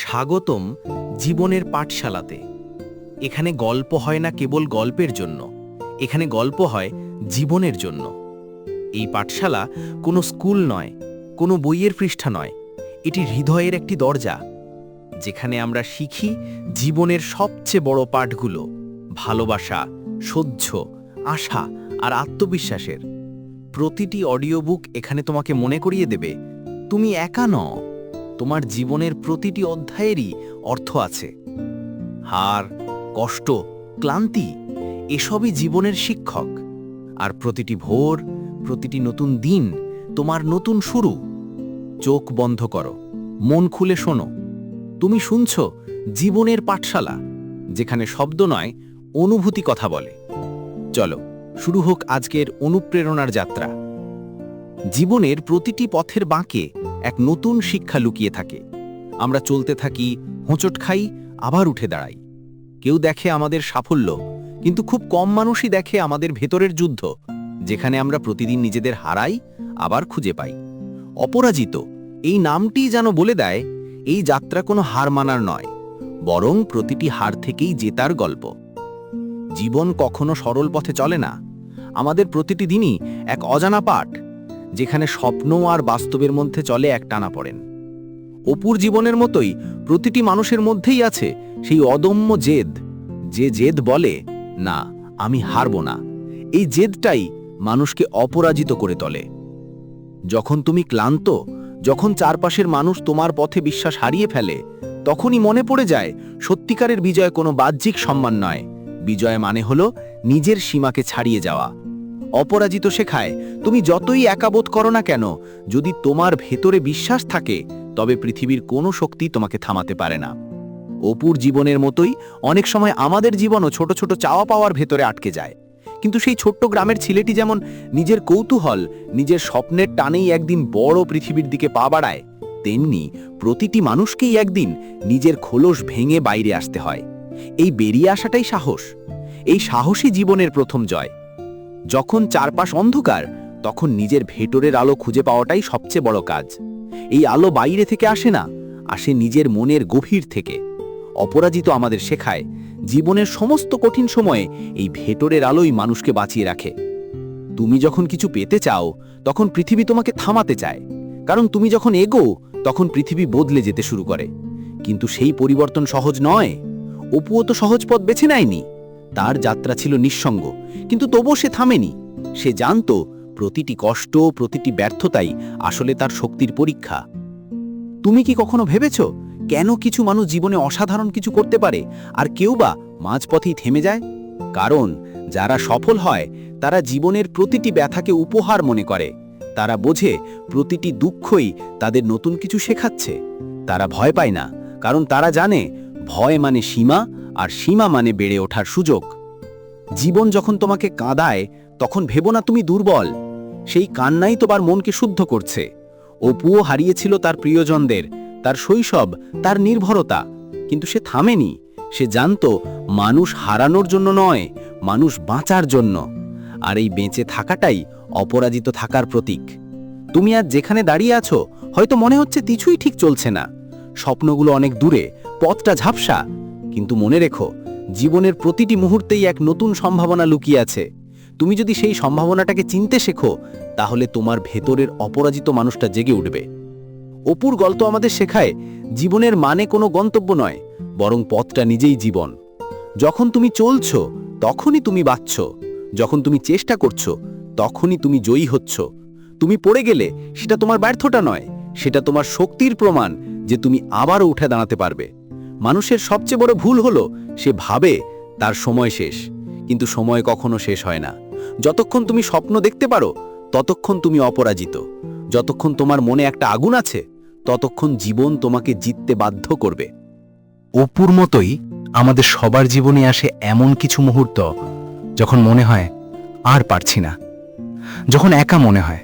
স্বাগতম জীবনের পাঠশালাতে। এখানে গল্প হয় না কেবল গল্পের জন্য, এখানে গল্প হয় জীবনের জন্য। এই পাঠশালা কোনো স্কুল নয়, কোনো বইয়ের পৃষ্ঠা নয়, এটি হৃদয়ের একটি দরজা, যেখানে আমরা শিখি জীবনের সবচেয়ে বড় পাঠগুলো, ভালোবাসা, সহ্য, আশা আর আত্মবিশ্বাসের। প্রতিটি অডিও বুক এখানে তোমাকে মনে করিয়ে দেবে, তুমি একা নও। তোমার জীবনের প্রতিটি অধ্যায়েরই অর্থ আছে। হার, কষ্ট, ক্লান্তি, এসবই জীবনের শিক্ষক। আর প্রতিটি ভোর, প্রতিটি নতুন দিন তোমার নতুন শুরু। চোখ বন্ধ করো, মন খুলে শোনো। তুমি শুনছ জীবনের পাঠশালা, যেখানে শব্দ নয়, অনুভূতি কথা বলে। চলো, শুরু হোক আজকের অনুপ্রেরণার যাত্রা। জীবনের প্রতিটি পথের বাঁকে এক নতুন শিক্ষা লুকিয়ে থাকে। আমরা চলতে থাকি, হোঁচট খাই, আবার উঠে দাঁড়াই। কেউ দেখে আমাদের সাফল্য, কিন্তু খুব কম মানুষই দেখে আমাদের ভেতরের যুদ্ধ, যেখানে আমরা প্রতিদিন নিজেদের হারাই, আবার খুঁজে পাই। অপরাজিত, এই নামটি যেন বলে দেয়, এই যাত্রা কোনো হার মানার নয়, বরং প্রতিটি হার থেকেই জেতার গল্প। জীবন কখনো সরল পথে চলে না, আমাদের প্রতিটি দিনই এক অজানা পাঠ যেখানে স্বপ্ন আর বাস্তবের মধ্যে চলে এক টানা পড়েন। অপুর জীবনের মতোই প্রতিটি মানুষের মধ্যেই আছে সেই অদম্য জেদ। যে জেদ বলে, না, আমি হারব না। এই জেদটাই মানুষকে অপরাজিত করে তোলে। যখন তুমি ক্লান্ত, যখন চারপাশের মানুষ তোমার পথে বিশ্বাস হারিয়ে ফেলে, তখনই মনে পড়ে যায়, সত্যিকারের বিজয় কোনো বাহ্যিক সম্মান নয়। বিজয় মানে হলো নিজের সীমাকে ছাড়িয়ে যাওয়া। অপরাজিত শেখায়, তুমি যতই একাবোধ করো না কেন, যদি তোমার ভেতরে বিশ্বাস থাকে, তবে পৃথিবীর কোনো শক্তি তোমাকে থামাতে পারে না। অপুর জীবনের মতোই অনেক সময় আমাদের জীবনও ছোট ছোট চাওয়া পাওয়ার ভেতরে আটকে যায়। কিন্তু সেই ছোট্ট গ্রামের ছেলেটি যেমন নিজের কৌতূহল, নিজের স্বপ্নের টানেই একদিন বড় পৃথিবীর দিকে পা বাড়ায়, তেমনি প্রতিটি মানুষকেই একদিন নিজের খোলস ভেঙে বাইরে আসতে হয়। এই বেরিয়ে আসাটাই সাহস। এই সাহসী জীবনের প্রথম জয়। যখন চারপাশ অন্ধকার, তখন নিজের ভেতরের আলো খুঁজে পাওয়াটাই সবচেয়ে বড় কাজ। এই আলো বাইরে থেকে আসে না, আসে নিজের মনের গভীর থেকে। অপরাজিত আমাদের শেখায়, জীবনের সমস্ত কঠিন সময়ে এই ভেতরের আলোই মানুষকে বাঁচিয়ে রাখে। তুমি যখন কিছু পেতে চাও, তখন পৃথিবী তোমাকে থামাতে চায়। কারণ তুমি যখন এগো, তখন পৃথিবী বদলে যেতে শুরু করে। কিন্তু সেই পরিবর্তন সহজ নয়। অপুও তো সহজ পথ বেছে নেয়নি। তার যাত্রা ছিল নিঃসঙ্গ, কিন্তু তবুও সে থামেনি। সে জানত প্রতিটি কষ্ট, প্রতিটি ব্যর্থতাই আসলে তার শক্তির পরীক্ষা। তুমি কি কখনো ভেবেছ কেন কিছু মানুষ জীবনে অসাধারণ কিছু করতে পারে আর কেউ বা মাঝপথেই থেমে যায়? কারণ যারা সফল হয়, তারা জীবনের প্রতিটি ব্যথাকে উপহার মনে করে। তারা বোঝে প্রতিটি দুঃখই তাদের নতুন কিছু শেখাচ্ছে। তারা ভয় পায় না, কারণ তারা জানে ভয় মানে সীমা আর সীমা মানে বেড়ে ওঠার সুযোগ। জীবন যখন তোমাকে কাঁদায়, তখন ভেবো না তুমি দুর্বল। সেই কান্নাই তোমার মনকে শুদ্ধ করছে। অপুও হারিয়েছিল তার প্রিয়জনদের, তার শৈশব, তার নির্ভরতা। কিন্তু সে থামেনি। সে জানত, মানুষ হারানোর জন্য নয়, মানুষ বাঁচার জন্য। আর এই বেঁচে থাকাটাই অপরাজিত থাকার প্রতীক। তুমি আজ যেখানে দাঁড়িয়ে আছো, হয়তো মনে হচ্ছে কিছুই ঠিক চলছে না। স্বপ্নগুলো অনেক দূরে, পথটা ঝাপসা কিন্তু মনে রেখো, জীবনের প্রতিটি মুহূর্তেই এক নতুন সম্ভাবনা লুকিয়ে আছে। তুমি যদি সেই সম্ভাবনাটাকে চিনতে শেখো, তাহলে তোমার ভেতরের অপরাজিত মানুষটা জেগে উঠবে। অপুর গল্প আমাদের শেখায়, জীবনের মানে কোনো গন্তব্য নয়, বরং পথটা নিজেই জীবন। যখন তুমি চলছ, তখনই তুমি বাঁচছ। যখন তুমি চেষ্টা করছ, তখনই তুমি জয়ী হচ্ছ। তুমি পড়ে গেলে, সেটা তোমার ব্যর্থতা নয়, সেটা তোমার শক্তির প্রমাণ যে তুমি আবারও উঠে দাঁড়াতে পারবে। মানুষের সবচেয়ে বড় ভুল হলো, সে ভাবে তার সময় শেষ। কিন্তু সময় কখনো শেষ হয় না। যতক্ষণ তুমি স্বপ্ন দেখতে পারো, ততক্ষণ তুমি অপরাজিত। যতক্ষণ তোমার মনে একটা আগুন আছে, ততক্ষণ জীবন তোমাকে জিততে বাধ্য করবে। অপুর মতোই আমাদের সবার জীবনে আসে এমন কিছু মুহূর্ত যখন মনে হয়, আর পারছি না। যখন একা মনে হয়,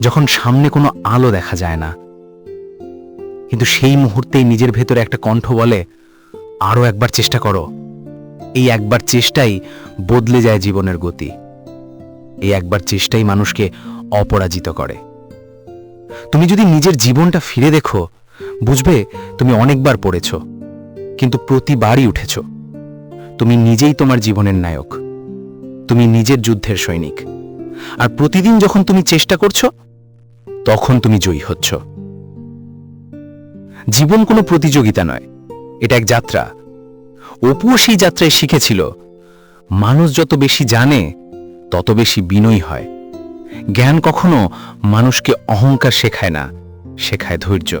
যখন সামনে কোনো আলো দেখা যায় না কিন্তু সেই মুহূর্তেই নিজের ভেতরে একটা কণ্ঠ বলে আরও একবার চেষ্টা করো। এই একবার চেষ্টাই বদলে যায় জীবনের গতি। এই একবার চেষ্টাই মানুষকে অপরাজিত করে। তুমি যদি নিজের জীবনটা ফিরে দেখো, বুঝবে তুমি অনেকবার পড়েছ, কিন্তু প্রতিবারই উঠেছ। তুমি নিজেই তোমার জীবনের নায়ক। তুমি নিজের যুদ্ধের সৈনিক। আর প্রতিদিন যখন তুমি চেষ্টা করছ, তখন তুমি জয়ী হচ্ছ। জীবন কোনো প্রতিযোগিতা নয়। এটা এক যাত্রা। অপুও সেই যাত্রায় শিখেছিল, মানুষ যত বেশি জানে, তত বেশি বিনয়ী হয়। জ্ঞান কখনো মানুষকে অহংকার শেখায় না, শেখায় ধৈর্য।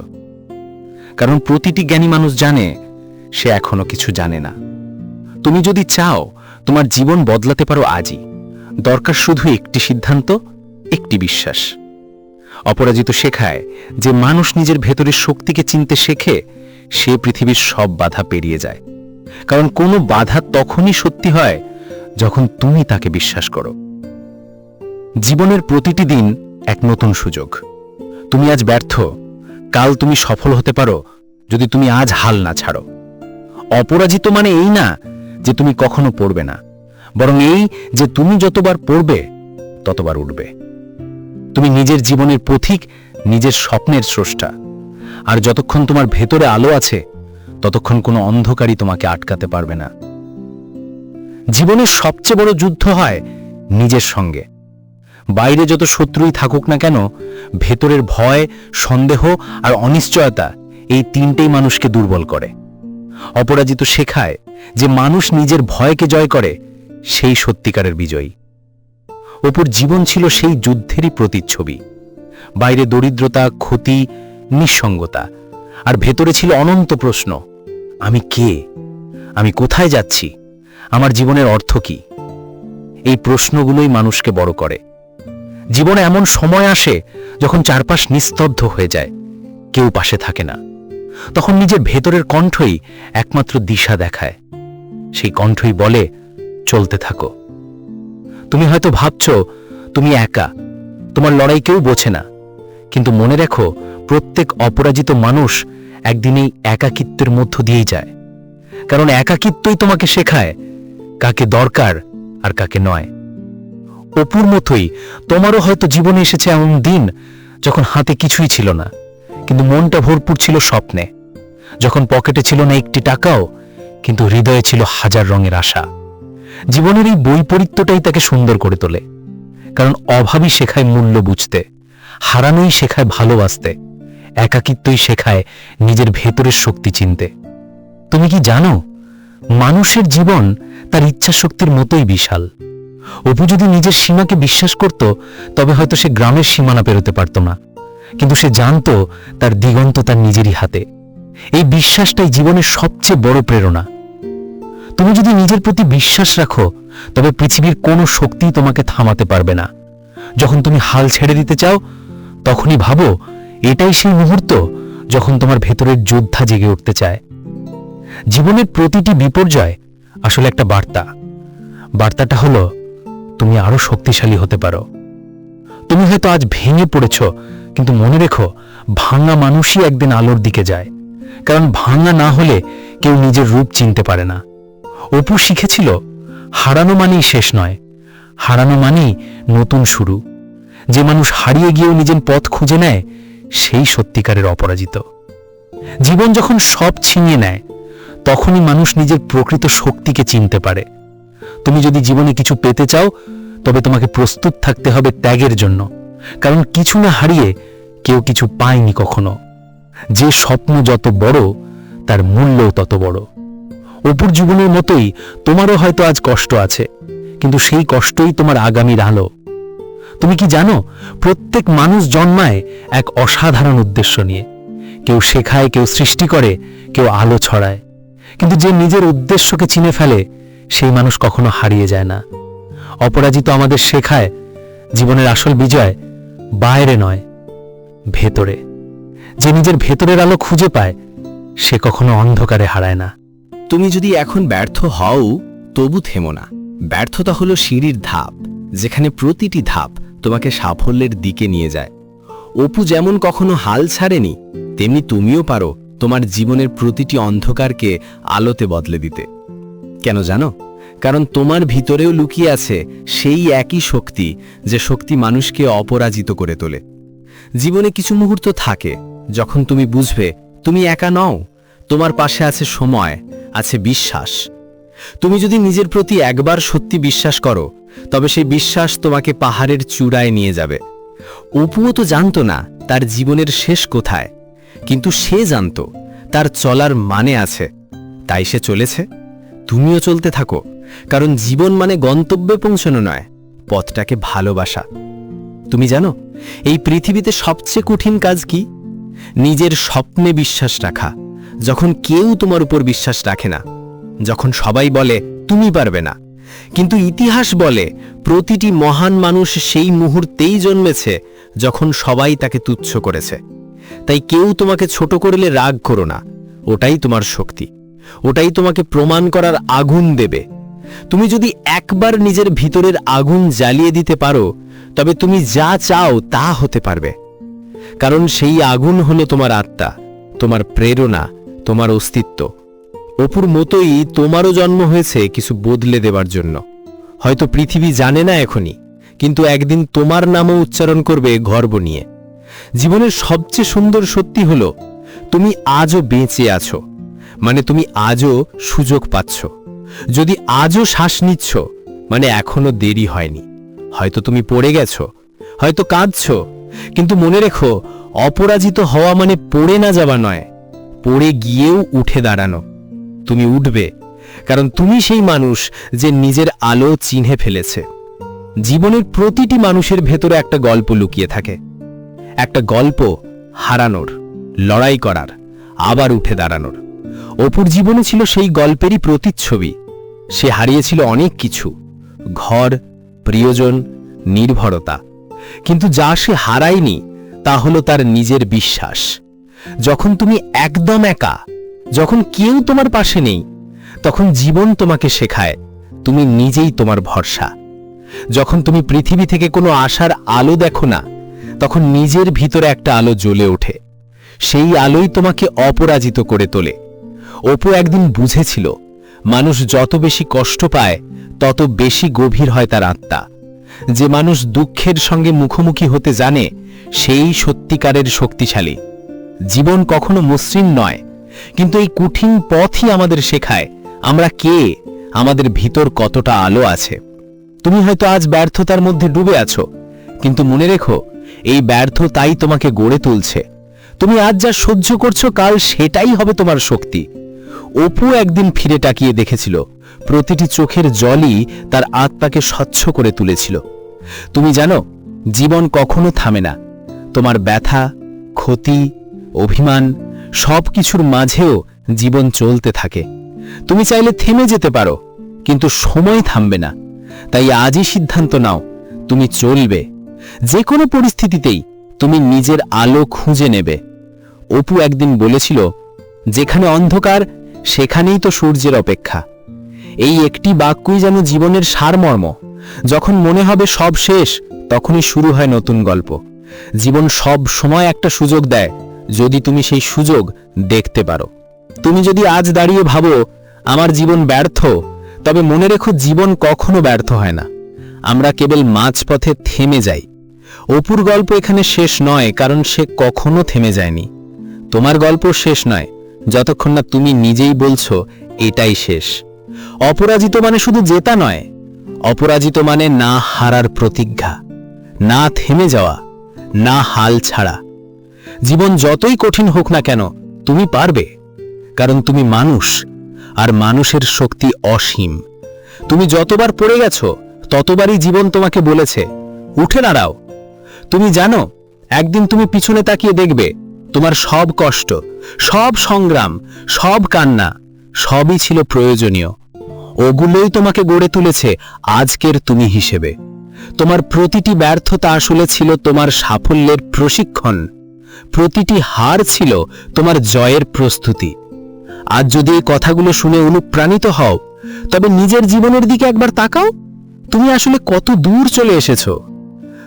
কারণ প্রতিটি জ্ঞানী মানুষ জানে, সে এখনও কিছু জানে না। তুমি যদি চাও, তোমার জীবন বদলাতে পারো আজই। দরকার শুধু একটি সিদ্ধান্ত, একটি বিশ্বাস। অপরাজিত শেখায় যে মানুষ নিজের ভেতরের শক্তিকে চিনতে শেখে, সে পৃথিবীর সব বাধা পেরিয়ে যায়। কারণ কোনো বাধা তখনই সত্যি হয় যখন তুমি তাকে বিশ্বাস করো। জীবনের প্রতিটি দিন এক নতুন সুযোগ। তুমি আজ ব্যর্থ, কাল তুমি সফল হতে পারো, যদি তুমি আজ হাল না ছাড়ো। অপরাজিত মানে এই না যে তুমি কখনো পড়বে না, বরং এই যে তুমি যতবার পড়বে, ততবার উঠবে। তুমি নিজের জীবনের পথিক, নিজের স্বপ্নের স্রষ্টা। আর যতক্ষণ তোমার ভেতরে আলো আছে, ততক্ষণ কোনো অন্ধকারই তোমাকে আটকাতে পারবে না। জীবনের সবচেয়ে বড় যুদ্ধ হয় নিজের সঙ্গে। বাইরে যত শত্রুই থাকুক না কেন, ভেতরের ভয়, সন্দেহ আর অনিশ্চয়তা এই তিনটেই মানুষকে দুর্বল করে। অপরাজিত শেখায় যে মানুষ নিজের ভয়কে জয় করে, সেই সত্যিকারের বিজয়ী। অপুর জীবন ছিল সেই যুদ্ধেরই প্রতিচ্ছবি। বাইরে দরিদ্রতা, ক্ষতি, নিঃসঙ্গতা, আর ভেতরে ছিল অনন্ত প্রশ্ন, আমি কে? আমি কোথায় যাচ্ছি? আমার জীবনের অর্থ কি? এই প্রশ্নগুলোই মানুষকে বড় করে। জীবনে এমন সময় আসে যখন চারপাশ নিস্তব্ধ হয়ে যায়, কেউ পাশে থাকে না। তখন নিজের ভেতরের কণ্ঠই একমাত্র দিশা দেখায়। সেই কণ্ঠই বলে, চলতে থাকো। তুমি হয়তো ভাবছ, তুমি একা। তোমার লড়াই কেউ বোঝে না। কিন্তু মনে রেখো, প্রত্যেক অপরাজিত মানুষ একদিন এই একাকিত্বের মধ্য দিয়েই যায়। কারণ একাকিত্বই তোমাকে শেখায় কাকে দরকার আর কাকে নয়। অপুর মতোই তোমারও হয়তো জীবনে এসেছে এমন দিন যখন হাতে কিছুই ছিল না, কিন্তু মনটা ভরপুর ছিল স্বপ্নে। যখন পকেটে ছিল না একটি টাকাও, কিন্তু হৃদয়ে ছিল হাজার রঙের আশা। জীবনের এই বৈপরীত্যটাই তাকে সুন্দর করে তোলে। কারণ অভাবই শেখায় মূল্য বুঝতে, হারানোই শেখায় ভালোবাসতে, একাকিত্বই শেখায় নিজের ভেতরের শক্তি চিনতে। তুমি কি জানো, মানুষের জীবন তার ইচ্ছা শক্তির মতোই বিশাল। অপু যদি নিজের সীমাকে বিশ্বাস করত, তবে হয়তো সে গ্রামের সীমানা পেরোতে পারত না। কিন্তু সে জানত তার দিগন্ত তার নিজেরই হাতে। এই বিশ্বাসটাই জীবনের সবচেয়ে বড় প্রেরণা। তুমি যদি নিজের প্রতি বিশ্বাস রাখো, তবে পৃথিবীর কোনো শক্তি তোমাকে থামাতে পারবে না। যখন তুমি হাল ছেড়ে দিতে চাও, তখনই ভাবো, এটাই সেই মুহূর্ত যখন তোমার ভেতরের যোদ্ধা জেগে উঠতে চায়। জীবনের প্রতিটি বিপর্যয় আসলে একটা বার্তা। বার্তাটা হলো, তুমি আরও শক্তিশালী হতে পারো। তুমি হয়তো আজ ভেঙে পড়েছ, কিন্তু মনে রেখো, ভাঙা মানুষই একদিন আলোর দিকে যায়। কারণ ভাঙা না হলে কেউ নিজের রূপ চিনতে পারে না। অপু শিখেছিল, হারানো মানেই শেষ নয়। হারানো মানেই নতুন শুরু। যে মানুষ হারিয়ে গিয়েও নিজের পথ খুঁজে নেয়, সেই সত্যিকারের অপরাজিত। জীবন যখন সব ছিনিয়ে নেয়, তখনই মানুষ নিজের প্রকৃত শক্তিকে চিনতে পারে। তুমি যদি জীবনে কিছু পেতে চাও, তবে তোমাকে প্রস্তুত থাকতে হবে ত্যাগের জন্য। কারণ কিছু না হারিয়ে কেউ কিছু পায়নি কখনো। যে স্বপ্ন যত বড়, তার মূল্যও তত বড়। অপুর জীবনের মতোই তোমারও হয়তো আজ কষ্ট আছে, কিন্তু সেই কষ্টই তোমার আগামীর আলো। তুমি কি জানো, প্রত্যেক মানুষ জন্মায় এক অসাধারণ উদ্দেশ্য নিয়ে। কেউ শেখায়, কেউ সৃষ্টি করে, কেউ আলো ছড়ায়। কিন্তু যে নিজের উদ্দেশ্যকে চিনে ফেলে, সেই মানুষ কখনো হারিয়ে যায় না। অপরাজিত আমাদের শেখায়, জীবনের আসল বিজয় বাইরে নয়, ভেতরে। যে নিজের ভেতরের আলো খুঁজে পায়, সে কখনো অন্ধকারে হারায় না। তুমি যদি এখন ব্যর্থ হও, তবু থেমো না। ব্যর্থতা হলো সিঁড়ির ধাপ, যেখানে প্রতিটি ধাপ তোমাকে সাফল্যের দিকে নিয়ে যায়। অপু যেমন কখনো হাল ছাড়েনি, তেমনি তুমিও পারো তোমার জীবনের প্রতিটি অন্ধকারকে আলোতে বদলে দিতে। কেন জানো? কারণ তোমার ভিতরেও লুকিয়ে আছে সেই একই শক্তি, যে শক্তি মানুষকে অপরাজিত করে তোলে। জীবনে কিছু মুহূর্ত থাকে, যখন তুমি বুঝবে, তুমি একা নও, তোমার পাশে আছে সময় আছে বিশ্বাস। তুমি যদি নিজের প্রতি একবার সত্যি বিশ্বাস করো, তবে সেই বিশ্বাস তোমাকে পাহাড়ের চূড়ায় নিয়ে যাবে। অপুও তো জানতো না তার জীবনের শেষ কোথায়, কিন্তু সে জানতো তার চলার মানে আছে। তাই সে চলেছে। তুমিও চলতে থাকো, কারণ জীবন মানে গন্তব্যে পৌঁছানো নয়, পথটাকে ভালোবাসা। তুমি জানো, এই পৃথিবীতে সবচেয়ে কঠিন কাজ কি? নিজের স্বপ্নে বিশ্বাস রাখা। যখন কেউ তোমার উপর বিশ্বাস রাখে না, যখন সবাই বলে, তুমি পারবে না। কিন্তু ইতিহাস বলে, প্রতিটি মহান মানুষ সেই মুহূর্তেই জন্মেছে যখন সবাই তাকে তুচ্ছ করেছে। তাই কেউ তোমাকে ছোট করলে রাগ করো না, ওটাই তোমার শক্তি। ওটাই তোমাকে প্রমাণ করার আগুন দেবে। তুমি যদি একবার নিজের ভিতরের আগুন জ্বালিয়ে দিতে পারো, তবে তুমি যা চাও তা হতে পারবে। কারণ সেই আগুন হলো তোমার আত্মা, তোমার প্রেরণা তোমার অস্তিত্ব। অপুর মতোই তোমারও জন্ম হয়েছে কিছু বদলে দেবার জন্য। হয়তো পৃথিবী জানে না এখনই, কিন্তু একদিন তোমার নামও উচ্চারণ করবে গর্ব নিয়ে। জীবনের সবচেয়ে সুন্দর সত্যি হলো, তুমি আজও বেঁচে আছো। মানে তুমি আজও সুযোগ পাচ্ছ। যদি আজও শ্বাস নিচ্ছ মানে এখনও দেরি হয়নি। হয়তো তুমি পড়ে গেছো, হয়তো কাঁদছ, কিন্তু মনে রেখো, অপরাজিত হওয়া মানে পড়ে না যাওয়া নয়। পড়ে গিয়েও উঠে দাঁড়ানো। তুমি উঠবে, কারণ তুমি সেই মানুষ যে নিজের আলো চিহ্নে ফেলেছে। জীবনের প্রতিটি মানুষের ভেতরে একটা গল্প লুকিয়ে থাকে। একটা গল্প হারানোর, লড়াই করার, আবার উঠে দাঁড়ানোর। অপুর জীবনে ছিল সেই গল্পেরই প্রতিচ্ছবি। সে হারিয়েছিল অনেক কিছু। ঘর, প্রিয়জন, নির্ভরতা। কিন্তু যা সে হারায়নি, তা হলো তার নিজের বিশ্বাস। যখন তুমি একদম একা, যখন কেউ তোমার পাশে নেই, তখন জীবন তোমাকে শেখায়, তুমি নিজেই তোমার ভরসা। যখন তুমি পৃথিবী থেকে কোনো আশার আলো দেখো না, তখন নিজের ভিতরে একটা আলো জ্বলে ওঠে। সেই আলোই তোমাকে অপরাজিত করে তোলে। অপু একদিন বুঝেছিল, মানুষ যত বেশি কষ্ট পায়, তত বেশি গভীর হয় তার আত্মা। যে মানুষ দুঃখের সঙ্গে মুখোমুখি হতে জানে, সেই সত্যিকারের শক্তিশালী। জীবন কখনো মসৃণ নয়। কিন্তু এই কঠিন পথই আমাদের শেখায়, আমরা কে, আমাদের ভিতর কতটা আলো আছে। তুমি হয়তো আজ ব্যর্থতার মধ্যে ডুবে আছো, কিন্তু মনে রেখো, এই ব্যর্থতাই তোমাকে গড়ে তুলছে। তুমি আজ যা সহ্য করছ, কাল সেটাই হবে তোমার শক্তি। অপু একদিন ফিরে তাকিয়ে দেখেছিল, প্রতিটি চোখের জলই তার আত্মাকে স্বচ্ছ করে তুলেছিল। তুমি জানো, জীবন কখনো থামে না। তোমার ব্যথা, ক্ষতি অভিমান সব কিছুর মাঝেও জীবন চলতে থাকে। তুমি চাইলে থেমে যেতে পারো, কিন্তু সময় থামবে না। তাই আজই সিদ্ধান্ত নাও, তুমি চলবে। যে কোনো পরিস্থিতিতেই তুমি নিজের আলো খুঁজে নেবে। অপু একদিন বলেছিল, যেখানে অন্ধকার, সেখানেই তো সূর্যের অপেক্ষা। এই একটি বাক্যই যেন জীবনের সারমর্ম। যখন মনে হবে সব শেষ, তখনই শুরু হয় নতুন গল্প। জীবন সব সময় একটা সুযোগ দেয় যদি তুমি সেই সুযোগ দেখতে পারো। তুমি যদি আজ দাঁড়িয়ে ভাবো, আমার জীবন ব্যর্থ, তবে মনে রেখো জীবন কখনো ব্যর্থ হয় না। আমরা কেবল মাঝপথে থেমে যাই। অপুর গল্প এখানে শেষ নয়, কারণ সে কখনো থেমে যায়নি। তোমার গল্প শেষ নয়, যতক্ষণ না তুমি নিজেই বলছো, এটাই শেষ। অপরাজিত মানে শুধু জেতা নয়, অপরাজিত মানে না হারার প্রতিজ্ঞা, না থেমে যাওয়া, না হাল ছাড়া। জীবন যতই কঠিন হোক না কেন, তুমি পারবে। কারণ তুমি মানুষ, আর মানুষের শক্তি অসীম। তুমি যতবার পড়ে গেছো, ততবারই জীবন তোমাকে বলেছে, উঠে দাঁড়াও। তুমি জানো, একদিন তুমি পিছনে তাকিয়ে দেখবে, তোমার সব কষ্ট, সব সংগ্রাম, সব কান্না, সবই ছিল প্রয়োজনীয়। ওগুলোই তোমাকে গড়ে তুলেছে আজকের তুমি হিসেবে। তোমার প্রতিটি ব্যর্থতা আসলে ছিল তোমার সাফল্যের প্রশিক্ষণ। প্রতিটি হার ছিল তোমার জয়ের প্রস্তুতি। আজ যদি এই কথাগুলো শুনে অনুপ্রাণিত হও, তবে নিজের জীবনের দিকে একবার তাকাও। তুমি আসলে কত দূর চলে এসেছ।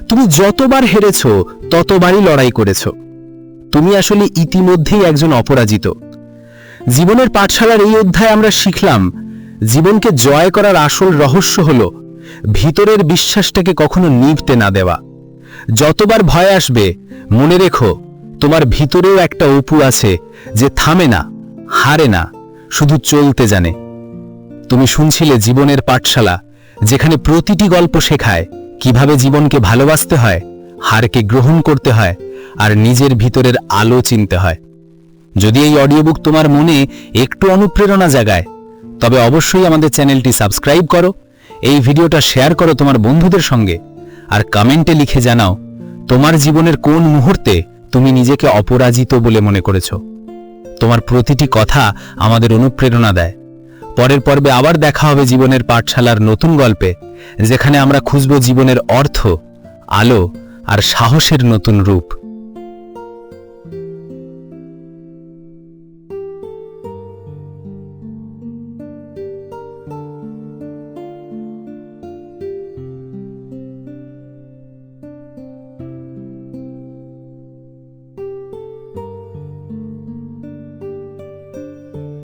তুমি যতবার হেরেছো, ততবারই লড়াই করেছ। তুমি আসলে ইতিমধ্যেই একজন অপরাজিত। জীবনের পাঠশালার এই অধ্যায়ে আমরা শিখলাম, জীবনকে জয় করার আসল রহস্য হল ভিতরের বিশ্বাসটাকে কখনো নিভতে না দেওয়া। যতবার ভয় আসবে, মনে রেখো তোমার ভিতরেও একটা অপু আছে যে থামে না, হারে না, শুধু চলতে জানে। তুমি শুনছিলে জীবনের পাঠশালা, যেখানে প্রতিটি গল্প শেখায়, কীভাবে জীবনকে ভালোবাসতে হয়, হারকে গ্রহণ করতে হয়, আর নিজের ভিতরের আলো চিনতে হয়। যদি এই অডিওবুক তোমার মনে একটু অনুপ্রেরণা জাগায়, তবে অবশ্যই আমাদের চ্যানেলটি সাবস্ক্রাইব করো, এই ভিডিওটা শেয়ার করো তোমার বন্ধুদের সঙ্গে, আর কমেন্টে লিখে জানাও তোমার জীবনের কোন মুহূর্তে তুমি নিজেকে অপরাজিত বলে মনে করেছ। তোমার প্রতিটি কথা আমাদের অনুপ্রেরণা দেয়। পরের পর্বে আবার দেখা হবে জীবনের পাঠশালার নতুন গল্পে, যেখানে আমরা খুঁজব জীবনের অর্থ, আলো আর সাহসের নতুন রূপ।